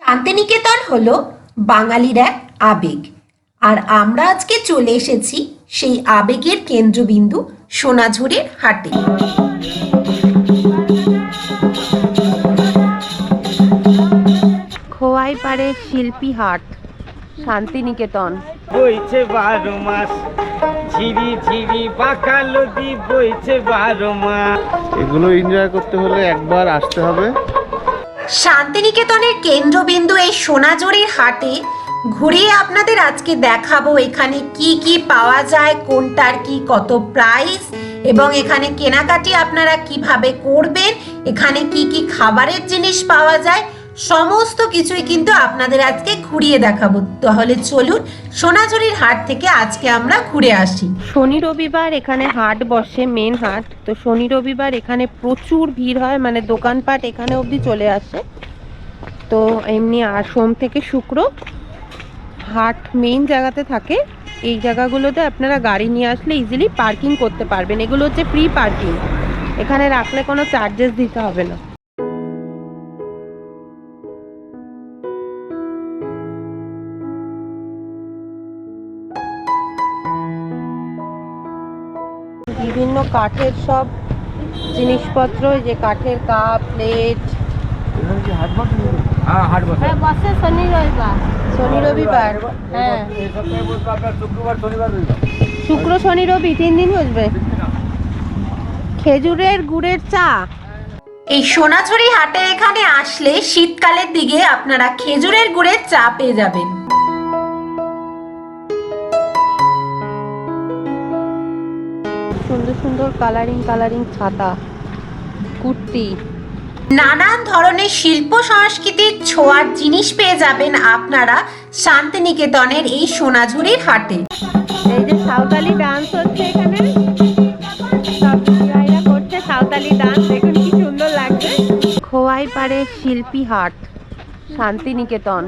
শান্তিনিকেতন হলো বাঙালির এক আবেগ। আর আমরা আজকে চলে এসেছি সেই আবেগের কেন্দ্রবিন্দু সোনাঝুরির হাটে। খোয়াই পাড়ে শিল্পী হাট শান্তিনিকেতন। বইছে বারো মাস ঝিরি ঝিরি বাঁকা নদী বইছে বারো মাস। এগুলো এনজয় করতে হলে একবার আসতে হবে। শান্তিনিকেতনের কেন্দ্রবিন্দু এই সোনাজুরির হাটে ঘুরিয়ে আপনাদের আজকে দেখাবো এখানে কি কি পাওয়া যায়, কোনটার কি কত প্রাইস এবং এখানে কেনাকাটি আপনারা কীভাবে করবেন, এখানে কি কি খাবারের জিনিস পাওয়া যায় সমস্ত কিছুই কিন্তু আপনাদের আজকে ঘুরিয়ে দেখাবো। তাহলে চলুন সোনাঝুরির হাট থেকে আজকে আমরা ঘুরে আসি। শনি রবিবার এখানে হাট বসে মেন হাট। তো শনি রবিবার এখানে প্রচুর ভিড় হয় মানে দোকানপাট এখানে অবধি চলে আসে। তো এমনি আর সোম থেকে শুক্র হাট মেইন জায়গাতে থাকে। এই জায়গাগুলোতে আপনারা গাড়ি নিয়ে আসলে ইজিলি পার্কিং করতে পারবেন। এগুলো হচ্ছে ফ্রি পার্কিং এখানে রাখলে কোনো চার্জেস দিতে হবে না। বিভিন্ন কাঠের সব জিনিসপত্র যে কাঠের কাপ প্লেট। হ্যাঁ হাট বসে। হ্যাঁ বসে শনি রবিবার। হ্যাঁ এই সপ্তাহে বলব আপনার শুক্রবার শনিবার রবিবার শুক্র শনি রবি তিন দিন বসবে? খেজুরের গুড়ের চা। এই সোনাঝুরি হাটে এখানে আসলে শীতকালের দিকে আপনারা খেজুরের গুড়ের চা পেয়ে যাবেন। সুন্দর সুন্দর কালারিং কালারিং ছাতা কুর্তি। নানান ধরনের শিল্প সংস্কৃতির ছোঁয়ার জিনিস পেয়ে যাবেন আপনারা শান্তিনিকেতনের এই সোনাঝুরির হাটে। এই যে সাঁওতালি ডান্স হচ্ছে এখানে। সব করছে সাঁওতালি ডান্স দেখুন কি সুন্দর লাগছে। খোয়াই পাড়ে শিল্পী হাট শান্তিনিকেতন।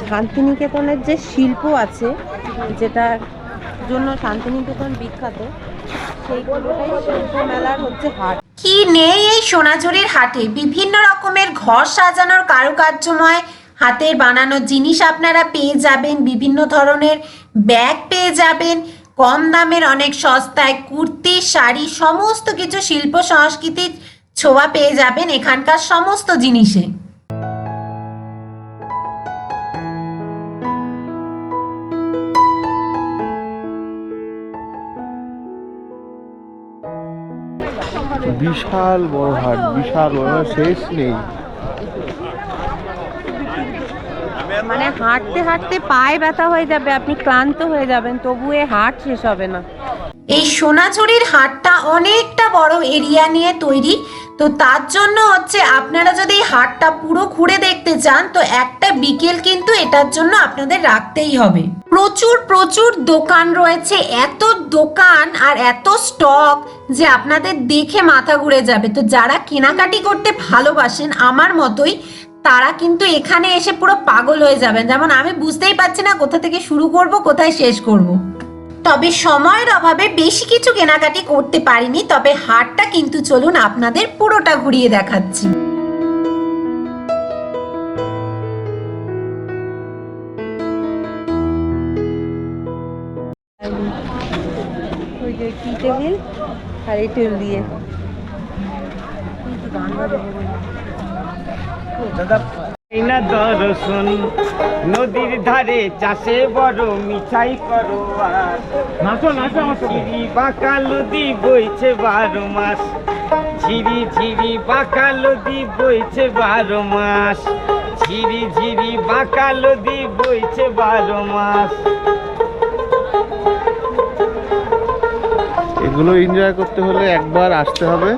শান্তিনিকেতনের যে শিল্প আছে, যেটার জন্য শান্তিনিকেতন বিখ্যাত সেইগুলোটাই শিল্প মেলার হচ্ছে হাট। কি নেই এই সোনাঝুরির হাটে? বিভিন্ন রকমের ঘর সাজানোর কারুকার্যময় হাতের বানানো জিনিস আপনারা পেয়ে যাবেন, বিভিন্ন ধরনের ব্যাগ পেয়ে যাবেন, কম দামের অনেক সস্তায় কুর্তি, শাড়ি, সমস্ত কিছু শিল্প সংস্কৃতির ছোঁয়া পেয়ে যাবেন এখানকার সমস্ত জিনিসে। বিশাল বড় হাট বিশাল বড় হাট, শেষ নেই। মানে হাঁটতে হাঁটতে পায়ে ব্যথা হয়ে যাবে আপনি ক্লান্ত হয়ে যাবেন তবু এ হাট শেষ হবে না। এই সোনাঝুরির হাটটা অনেকটা বড় এরিয়া নিয়ে তৈরি। তো তার জন্য হচ্ছে আপনারা যদি এই হাটটা পুরো ঘুরে দেখতে চান তো একটা বিকেল কিন্তু এটার জন্য আপনাদের রাখতেই হবে। প্রচুর প্রচুর দোকান রয়েছে। এত দোকান আর এত স্টক যে আপনাদের দেখে মাথা ঘুরে যাবে। তো যারা কেনাকাটি করতে ভালোবাসেন, আমার মতোই, তারা কিন্তু এখানে এসে পুরো পাগল হয়ে যাবেন। যেমন আমি বুঝতেই পারছি না কোথা থেকে শুরু করব, কোথায় শেষ করব। তবে সময়ের অভাবে বেশি কিছু কেনাকাটি করতে পারিনি, তবে হাটটা কিন্তু চলুন আপনাদের পুরোটা ঘুরিয়ে দেখাচ্ছি। আর এই টেবিল দিয়ে। দর্শন নদীর ধারে চাষে বড় মিঠাই করো আর। নাচো নাচো ঝিরি বাঁকা নদী বইছে বারো মাস। ঝিরি ঝিরি বাঁকা নদী বইছে বারো মাস। ঝিরি ঝিরি বাঁকা নদী বইছে বারো মাস। এগুলো এনজয় করতে হলে একবার আসতে হবে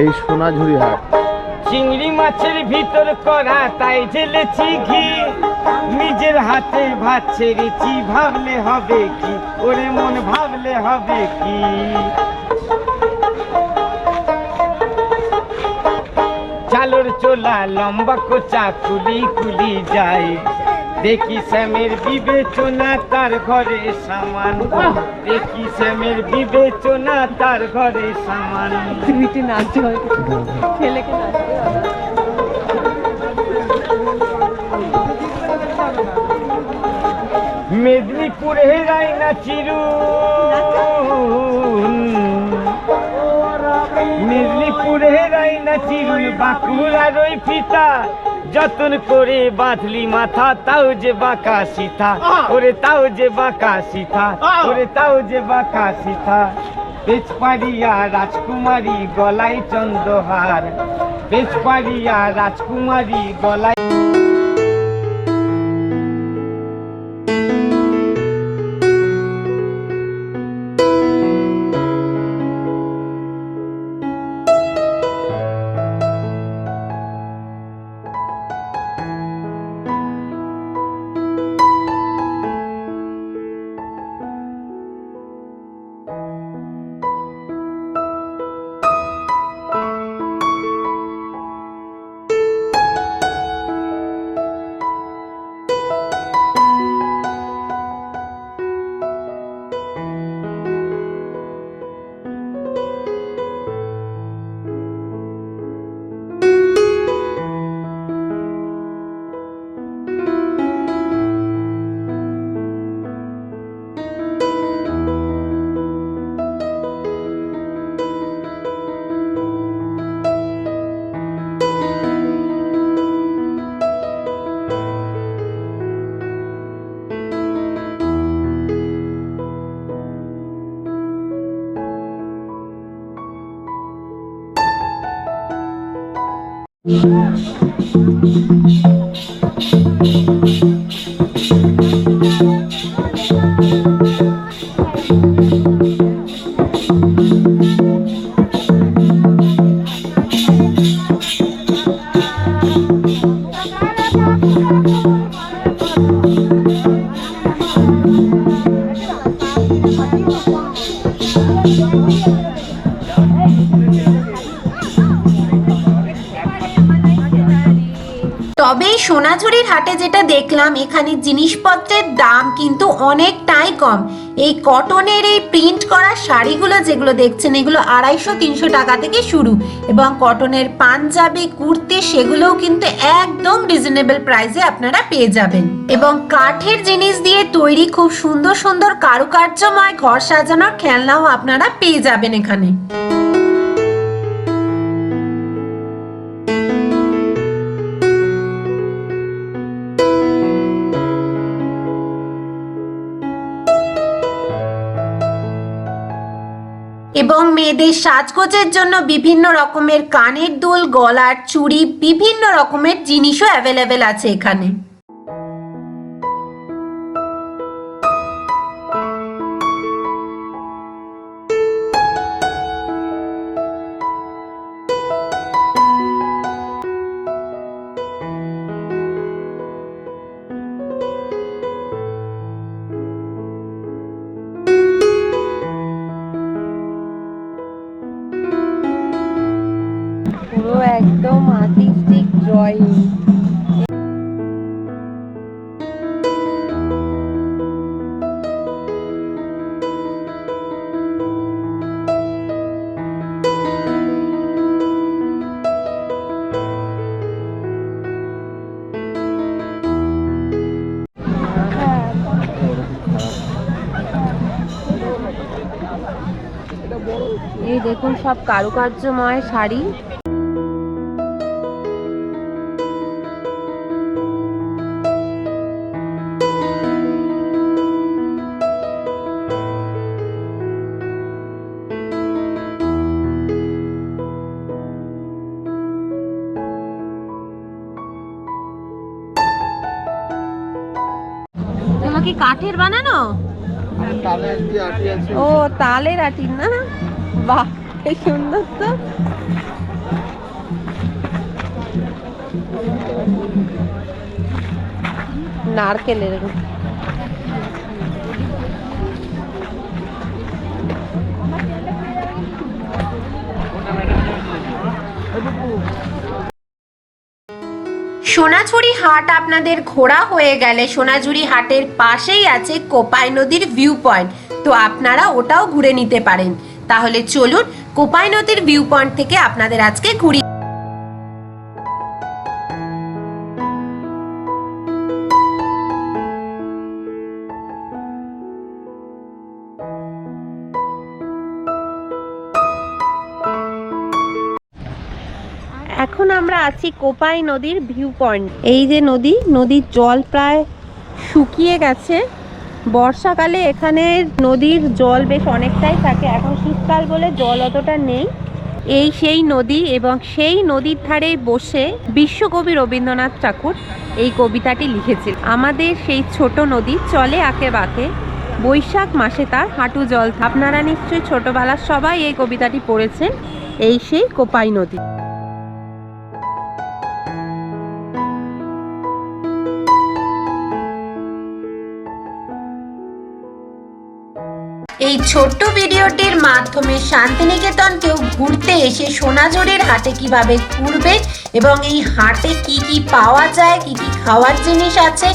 এই সোনাঝুরি হাট চিংড়ি মাছের ভিতর করা তাই ঢেলেছি ঘি। নিজের হাতে ভাত ছেড়েছি, ভাবলে হবে কি? ওরে মন ভাবলে হবে কি? চালর চোলা লম্বা কোচা কুলি কুলি যায়। দেখি শ্যামের বিবেচনা তার ঘরে সামান। দেখি শ্যামের বিবেচনা তার ঘরে সামান। মিটি নাচতে হয় ছেলেকে মেদিনীপুরে রাইনা চিরু। মেদিনীপুরে রাইনা চিরুন বাঁকুড়ার ওই ফিতা যতন করে বাঁধলি মাথা তাও যে বাঁকা সীতা ওরে তাও যে বাঁকা সীতা ওরে তাও যে বাঁকা সীতা বেচপাড়িয়া রাজকুমারী গলায় চন্দ্রহার। বেচপাড়িয়া রাজকুমারী গলায় তবে এখানে জিনিসপত্রের দাম কিন্তু অনেকটাই কম। এই কটনের এই প্রিন্ট করা শাড়িগুলো যেগুলো দেখছেন, এগুলো আড়াইশো, তিনশো টাকা থেকে শুরু। এবং কটনের পাঞ্জাবি, কুর্তি, সেগুলোও কিন্তু একদম রিজনেবল প্রাইসে আপনারা পেয়ে যাবেন। এবং কাঠের জিনিস দিয়ে তৈরি খুব সুন্দর সুন্দর, কারুকার্যময় ঘর সাজানোর খেলনাও আপনারা পেয়ে যাবেন এখানে। এবং মেয়েদের সাজগোজের জন্য বিভিন্ন রকমের কানের দুল, গলার চুড়ি, বিভিন্ন রকমের জিনিসও অ্যাভেলেবেল আছে এখানে। একদম আর্টিস্টিক ড্রয়িং এই দেখুন সব কারুকার্যময় শাড়ি। কাঠের বানানো? ও তালের আটির না? বাহ কি সুন্দর তো। নারকেলের সোনাঝুরি হাট আপনাদের ঘোরা হয়ে গেলে সোনাঝুরি হাটের পাশেই আছে কোপাই নদীর ভিউ পয়েন্ট তো আপনারা ওটাও ঘুরে নিতে পারেন। তাহলে চলুন কোপাই নদীর ভিউ পয়েন্ট থেকে আপনাদের আজকে ঘুরি আমরা আছি কোপাই নদীর ভিউ পয়েন্ট এই যে নদী, নদীর জল প্রায় শুকিয়ে গেছে। বর্ষাকালে এখানে নদীর জল বেশ অনেকটাই থাকে। এখন শীতকাল বলে জল অতটা নেই। এই সেই নদী এবং সেই নদীর ধারে বসে বিশ্বকবি রবীন্দ্রনাথ ঠাকুর এই কবিতাটি লিখেছিল আমাদের সেই ছোট নদী চলে আঁকে বাঁকে। বৈশাখ মাসে তার হাঁটু জল আপনারা নিশ্চয়ই ছোটবেলার সবাই এই কবিতাটি পড়েছেন। এই সেই কোপাই নদী। এই ছোট্ট ভিডিওটির মাধ্যমে শান্তিনিকেতন কেউ ঘুরতে এসে সোনাঝুরির হাটে কীভাবে ঘুরবে এবং এই হাটে কি কি পাওয়া যায়, কি কি খাওয়ার জিনিস আছে,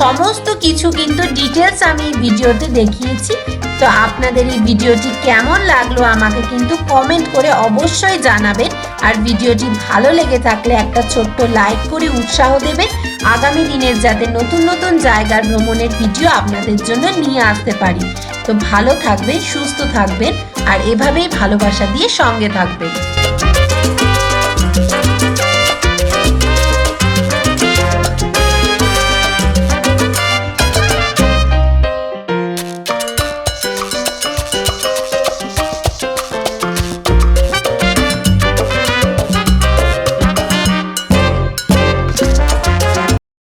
সমস্ত কিছু কিন্তু ডিটেলস আমি এই ভিডিওতে দেখিয়েছি। তো আপনাদের এই ভিডিওটি কেমন লাগল আমাকে কিন্তু কমেন্ট করে অবশ্যই জানাবেন। আর ভিডিওটি ভালো লেগে থাকলে একটা ছোট্ট লাইক করে উৎসাহ দেবে আগামী দিনের যাতে নতুন নতুন জায়গার ভ্রমণের ভিডিও আপনাদের জন্য নিয়ে আসতে পারি। তো ভালো থাকবেন সুস্থ থাকবেন আর এভাবেই ভালোবাসা দিয়ে সঙ্গে থাকবেন।